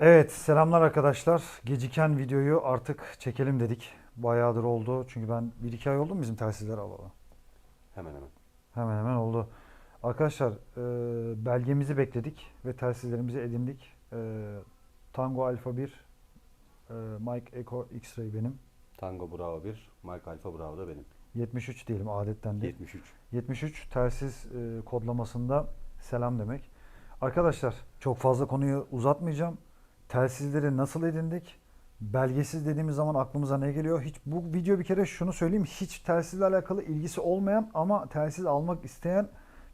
Evet, selamlar arkadaşlar. Geciken videoyu artık çekelim dedik. Bayağıdır oldu. Çünkü ben 1-2 ay oldu mu bizim telsizleri alalı? Hemen hemen. Hemen hemen oldu. Arkadaşlar, e, belgemizi bekledik ve telsizlerimizi edindik. E, Tango Alpha 1, e, Mike Echo X-Ray benim. Tango Bravo 1, Mike Alfa Bravo da benim. 73 diyelim adetten de. 73. 73 telsiz e, kodlamasında selam demek. Arkadaşlar çok fazla konuyu uzatmayacağım. Telsizleri nasıl edindik? Belgesiz dediğimiz zaman aklımıza ne geliyor? Hiç bu video bir kere şunu söyleyeyim. Hiç telsizle alakalı ilgisi olmayan ama telsiz almak isteyen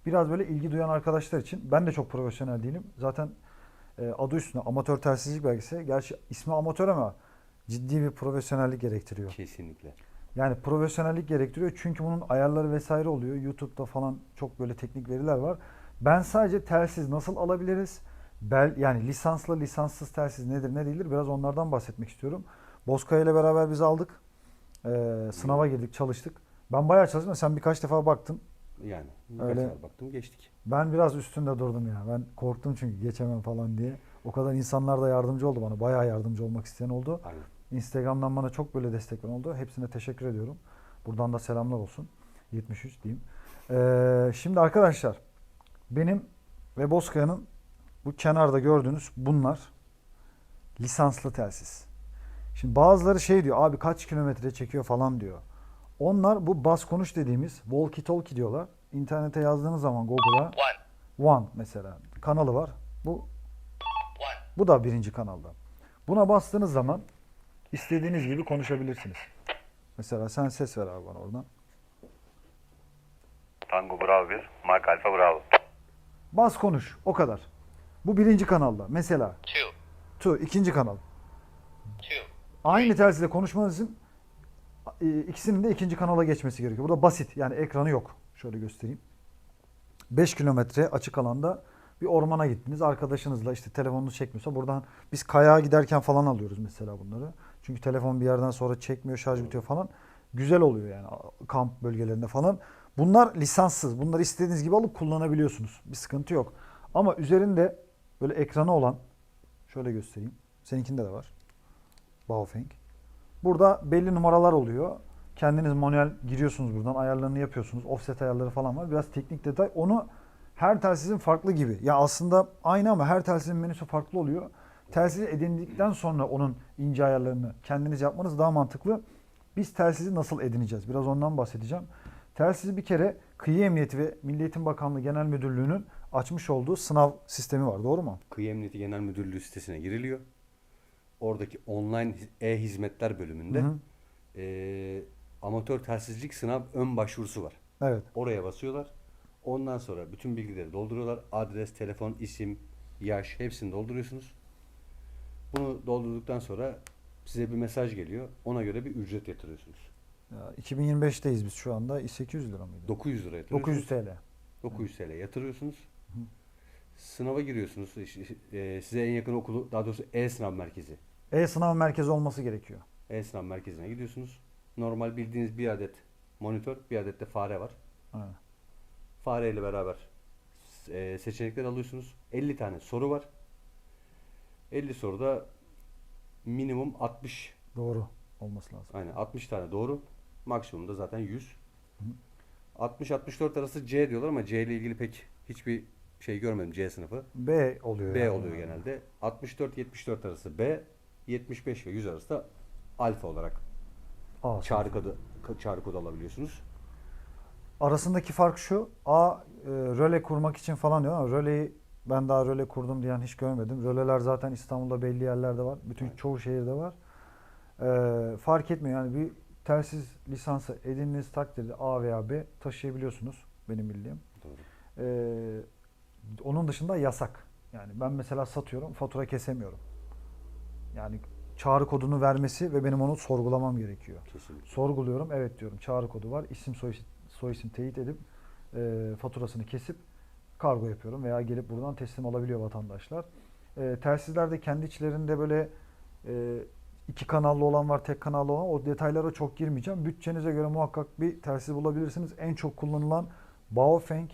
biraz böyle ilgi duyan arkadaşlar için. Ben de çok profesyonel değilim. Zaten e, adı üstünde amatör telsizlik belgesi. Gerçi ismi amatör ama ciddi bir profesyonellik gerektiriyor. Kesinlikle. Yani profesyonellik gerektiriyor çünkü bunun ayarları vesaire oluyor. YouTube'da falan çok böyle teknik veriler var. Ben sadece telsiz nasıl alabiliriz? Bel yani lisanslı lisanssız telsiz nedir ne değildir biraz onlardan bahsetmek istiyorum. Bozkaya ile beraber biz aldık. Ee, sınava girdik çalıştık. Ben bayağı çalıştım. Sen birkaç defa baktın. Yani birkaç Öyle. sefer baktım geçtik. Ben biraz üstünde durdum ya. Ben korktum çünkü geçemem falan diye. O kadar insanlar da yardımcı oldu bana. Bayağı yardımcı olmak isteyen oldu. Aynen. Instagram'dan bana çok böyle destek oldu. Hepsine teşekkür ediyorum. Buradan da selamlar olsun. 73 diyeyim. Ee, şimdi arkadaşlar benim ve Bozkaya'nın bu kenarda gördüğünüz bunlar lisanslı telsiz. Şimdi bazıları şey diyor abi kaç kilometre çekiyor falan diyor. Onlar bu bas konuş dediğimiz walkie talkie diyorlar. İnternete yazdığınız zaman Google'a One mesela kanalı var. Bu bu da birinci kanalda. Buna bastığınız zaman istediğiniz gibi konuşabilirsiniz. Mesela sen ses ver abi bana oradan. Tango Bravo 1, Mike Alfa Bravo. Bas konuş o kadar. Bu birinci kanalda. Mesela Two, tu ikinci kanal. two, Aynı telsizle konuşmanız için e, ikisinin de ikinci kanala geçmesi gerekiyor. Burada basit yani ekranı yok. Şöyle göstereyim. 5 kilometre açık alanda bir ormana gittiniz. Arkadaşınızla işte telefonunuz çekmiyorsa buradan biz kayağa giderken falan alıyoruz mesela bunları. Çünkü telefon bir yerden sonra çekmiyor, şarj bitiyor falan. Güzel oluyor yani kamp bölgelerinde falan. Bunlar lisanssız. Bunları istediğiniz gibi alıp kullanabiliyorsunuz. Bir sıkıntı yok. Ama üzerinde böyle ekranı olan şöyle göstereyim. Seninkinde de var. Baofeng. Burada belli numaralar oluyor. Kendiniz manuel giriyorsunuz buradan. Ayarlarını yapıyorsunuz. Offset ayarları falan var. Biraz teknik detay. Onu her telsizin farklı gibi. Ya aslında aynı ama her telsizin menüsü farklı oluyor. Telsizi edindikten sonra onun ince ayarlarını kendiniz yapmanız daha mantıklı. Biz telsizi nasıl edineceğiz? Biraz ondan bahsedeceğim. Telsizi bir kere Kıyı Emniyeti ve Milli Eğitim Bakanlığı Genel Müdürlüğü'nün açmış olduğu sınav sistemi var. Doğru mu? Kıyı Emniyeti Genel Müdürlüğü sitesine giriliyor. Oradaki online e-hizmetler bölümünde Hı hı. eee, amatör telsizlik sınav ön başvurusu var. Evet. Oraya basıyorlar. Ondan sonra bütün bilgileri dolduruyorlar. Adres, telefon, isim, yaş hepsini dolduruyorsunuz. Bunu doldurduktan sonra size bir mesaj geliyor. Ona göre bir ücret yatırıyorsunuz. Ya 2025'teyiz biz şu anda. 800 lira mıydı? 900 lira yatırıyorsunuz. 900 TL. 900 TL yatırıyorsunuz. Sınava giriyorsunuz. E, size en yakın okulu, daha doğrusu e-sınav merkezi. E-sınav merkezi olması gerekiyor. E-sınav merkezine gidiyorsunuz. Normal bildiğiniz bir adet monitör, bir adet de fare var. Evet. Fareyle beraber e, seçenekler alıyorsunuz. 50 tane soru var. 50 soruda minimum 60 Doğru olması lazım. aynen 60 tane doğru. Maksimum da zaten 100. 60-64 arası C diyorlar ama C ile ilgili pek hiçbir şey görmedim C sınıfı. B oluyor. B yani. oluyor genelde. 64-74 arası B, 75 ve 100 arası da alfa olarak A çağrı kodu, çağrı kodu alabiliyorsunuz. Arasındaki fark şu. A e, röle kurmak için falan diyor ama röleyi ben daha röle kurdum diyen hiç görmedim. Röleler zaten İstanbul'da belli yerlerde var. Bütün Evet. çoğu şehirde var. E, fark etmiyor yani bir telsiz lisansı edindiğiniz takdirde A veya B taşıyabiliyorsunuz benim bildiğim. Doğru. Ee, onun dışında yasak. Yani ben mesela satıyorum, fatura kesemiyorum. Yani çağrı kodunu vermesi ve benim onu sorgulamam gerekiyor. Kesinlikle. Sorguluyorum, evet diyorum. Çağrı kodu var. İsim soy, soy isim teyit edip e, faturasını kesip kargo yapıyorum veya gelip buradan teslim alabiliyor vatandaşlar. E, telsizlerde kendi içlerinde böyle e, iki kanallı olan var, tek kanallı olan. O detaylara çok girmeyeceğim. Bütçenize göre muhakkak bir telsiz bulabilirsiniz. En çok kullanılan Baofeng,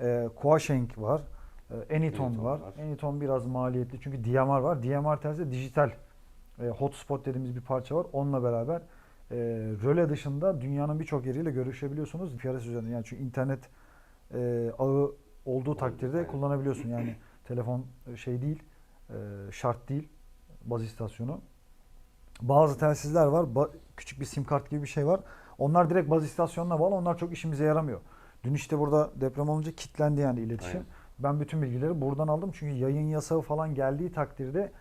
e, Huasheng var. Ee, Anyton Anyton var. var. Anyton biraz maliyetli çünkü DMR var. DMR telsiz de dijital e, hotspot dediğimiz bir parça var. Onunla beraber e, röle dışında dünyanın birçok yeriyle görüşebiliyorsunuz. PRS üzerinden yani çünkü internet e, ağı olduğu takdirde aynen. kullanabiliyorsun. Yani telefon e, şey değil, e, şart değil baz istasyonu. Bazı telsizler var. ba- küçük bir sim kart gibi bir şey var. Onlar direkt baz istasyonuna bağlı. Onlar çok işimize yaramıyor. Dün işte burada deprem olunca kilitlendi yani iletişim. Aynen. Ben bütün bilgileri buradan aldım. Çünkü yayın yasağı falan geldiği takdirde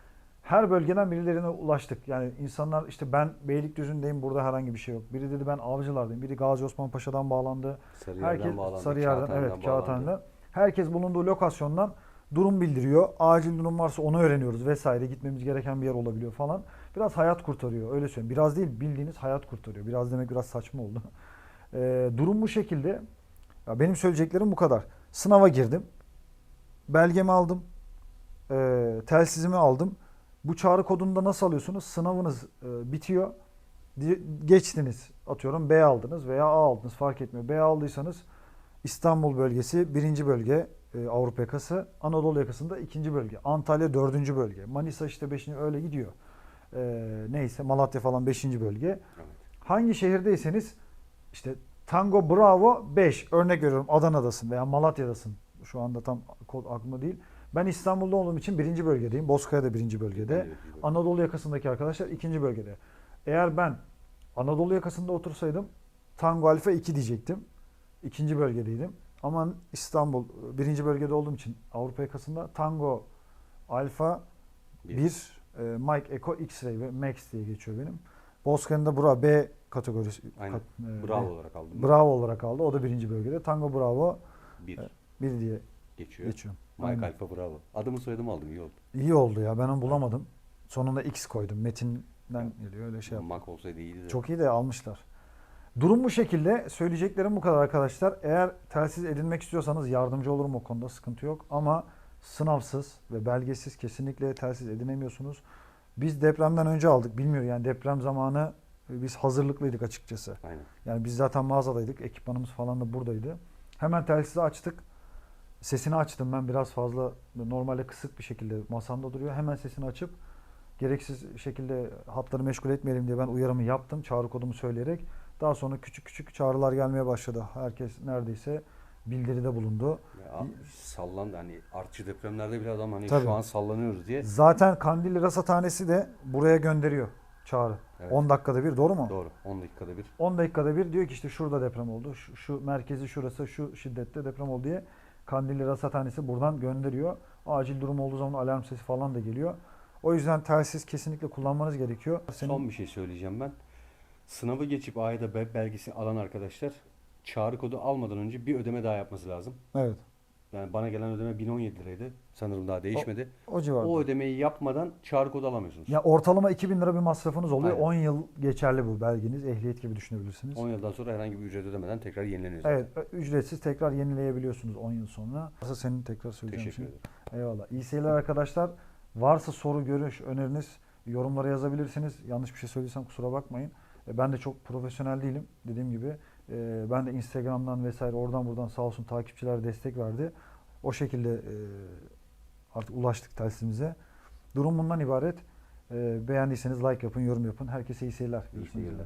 her bölgeden birilerine ulaştık. Yani insanlar işte ben Beylikdüzü'ndeyim burada herhangi bir şey yok. Biri dedi ben Avcılar'dayım. Biri Gazi Osman Paşa'dan bağlandı. Sarıyer'den Herkes bağlandı. Sarıyer'den evet. Kağıthane'den. Herkes bulunduğu lokasyondan durum bildiriyor. Acil durum varsa onu öğreniyoruz vesaire. Gitmemiz gereken bir yer olabiliyor falan. Biraz hayat kurtarıyor öyle söyleyeyim. Biraz değil bildiğiniz hayat kurtarıyor. Biraz demek biraz saçma oldu. Ee, durum bu şekilde. Ya benim söyleyeceklerim bu kadar. Sınava girdim. Belgemi aldım. Ee, telsizimi aldım. Bu çağrı kodunu da nasıl alıyorsunuz? Sınavınız e, bitiyor. Geçtiniz. Atıyorum B aldınız veya A aldınız fark etmiyor. B aldıysanız İstanbul bölgesi birinci bölge e, Avrupa yakası. Anadolu yakasında ikinci bölge. Antalya dördüncü bölge. Manisa işte beşinci öyle gidiyor. Ee, neyse Malatya falan beşinci bölge. Evet. Hangi şehirdeyseniz işte Tango Bravo 5 örnek veriyorum Adana'dasın veya Malatya'dasın. Şu anda tam kod aklımda değil. Ben İstanbul'da olduğum için birinci bölgedeyim. Bozkaya'da birinci bölgede. Anadolu yakasındaki arkadaşlar ikinci bölgede. Eğer ben Anadolu yakasında otursaydım Tango Alfa 2 diyecektim. İkinci bölgedeydim. Ama İstanbul birinci bölgede olduğum için Avrupa yakasında Tango Alfa Bir. 1 e, Mike Echo X-Ray ve Max diye geçiyor benim. Bozkır'ın da Bravo B kategorisi. Aynen. kat- e, Bravo olarak aldım. Bravo olarak aldı. O da birinci bölgede. Tango Bravo Bir 1 diye geçiyor. geçiyor. Mike Aynen. Alfa Bravo. Adımı soyadımı aldım iyi oldu. İyi oldu ya. Ben onu bulamadım. Sonunda X koydum. Metin'den geliyor öyle şey. yaptım. Mac olsaydı iyiydi de. Çok iyi de almışlar. Durum bu şekilde. Söyleyeceklerim bu kadar arkadaşlar. Eğer telsiz edinmek istiyorsanız yardımcı olurum o konuda. Sıkıntı yok. Ama sınavsız ve belgesiz kesinlikle telsiz edinemiyorsunuz. Biz depremden önce aldık. Bilmiyorum yani deprem zamanı e, biz hazırlıklıydık açıkçası. Aynen. Yani biz zaten mağazadaydık. Ekipmanımız falan da buradaydı. Hemen telsizi açtık. Sesini açtım ben biraz fazla normalde kısık bir şekilde masamda duruyor. Hemen sesini açıp gereksiz şekilde hatları meşgul etmeyelim diye ben uyarımı yaptım. Çağrı kodumu söyleyerek. Daha sonra küçük küçük çağrılar gelmeye başladı. Herkes neredeyse bildiride bulundu. Ya, sallandı hani artçı depremlerde bile adam hani Tabii. şu an sallanıyoruz diye. Zaten Kandilli Rasathanesi de buraya gönderiyor çağrı. Evet. 10 dakikada bir doğru mu? Doğru. 10 dakikada bir. 10 dakikada bir diyor ki işte şurada deprem oldu. Şu, şu merkezi şurası şu şiddette deprem oldu diye Kandilli Rasathanesi buradan gönderiyor. Acil durum olduğu zaman alarm sesi falan da geliyor. O yüzden telsiz kesinlikle kullanmanız gerekiyor. Senin Son bir şey söyleyeceğim ben. Sınavı geçip AYDA B belgesi alan arkadaşlar çağrı kodu almadan önce bir ödeme daha yapması lazım. evet. Yani bana gelen ödeme 1017 liraydı. Sanırım daha değişmedi. O civarda. O ödemeyi yapmadan çağrı kodu alamıyorsunuz. ya ortalama 2000 lira bir masrafınız oluyor. Aynen. 10 yıl geçerli bu belgeniz. Ehliyet gibi düşünebilirsiniz. 10 yıldan sonra herhangi bir ücret ödemeden tekrar yenileniyor. zaten. Evet, ücretsiz tekrar yenileyebiliyorsunuz 10 yıl sonra. Aslında senin tekrar söyleyeceğim Teşekkür şey. ederim. Eyvallah. İyi seyirler arkadaşlar. Varsa soru, görüş, öneriniz yorumlara yazabilirsiniz. Yanlış bir şey söylediysem kusura bakmayın. E, Ben de çok profesyonel değilim. Dediğim gibi e, ben de Instagram'dan vesaire oradan buradan sağ olsun takipçiler destek verdi. O şekilde e, artık ulaştık telsizimize. Durum bundan ibaret. E, Beğendiyseniz like yapın, yorum yapın. Herkese iyi seyirler. İyi seyirler.